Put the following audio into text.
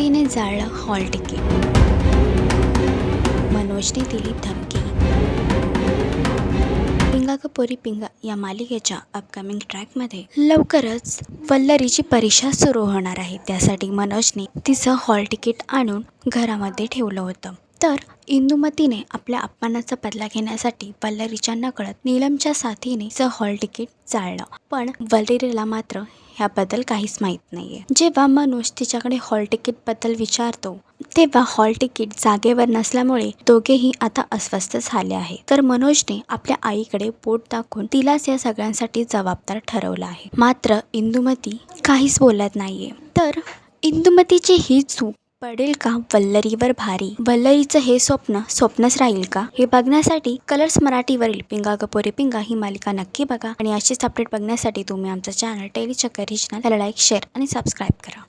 तिने जाळलं hall ticket. मनोजने दिली धमकी. पिंगा का पोरी पिंगा या मालिकेच्या अपकमिंग ट्रॅकमध्ये लवकरच वल्लरीची परीक्षा सुरू होणार आहे. त्यासाठी मनोजने तिचं हॉल तिकीट आणून घरामध्ये ठेवलं होतं. तर इंदुमतीने आपल्या अपमानाचा बदला घेण्यासाठी वल्लरीच्या नकळत नीलमच्या साथीने तिचं हॉल तिकीट जाळलं. पण वल्लरीला मात्र ह्याबद्दल काहीच माहीत नाही आहे जेव्हा मनोज तिच्याकडे हॉल तिकीटबद्दल विचारतो तेव्हा हॉल तिकीट जागेवर नसल्यामुळे दोघेही आता अस्वस्थ झाले आहे तर मनोजने आपल्या आईकडे पोट दाखवून तिलाच या सगळ्यांसाठी जबाबदार ठरवलं आहे. मात्र इंदुमती काहीच बोलत नाहीये. तर इंदुमतीची ही चूक पडेल का वल्लरीवर भारी? वल्लरीचं हे स्वप्न स्वप्नच राहील का? हे बघण्यासाठी कलर्स मराठीवरील पिंगा कपोरे पिंगा ही मालिका नक्की बघा. आणि अशीच अपडेट बघण्यासाठी तुम्ही आमचं चॅनल टेलीचक्कर रिजनल त्याला लाईक शेअर आणि सबस्क्राईब करा.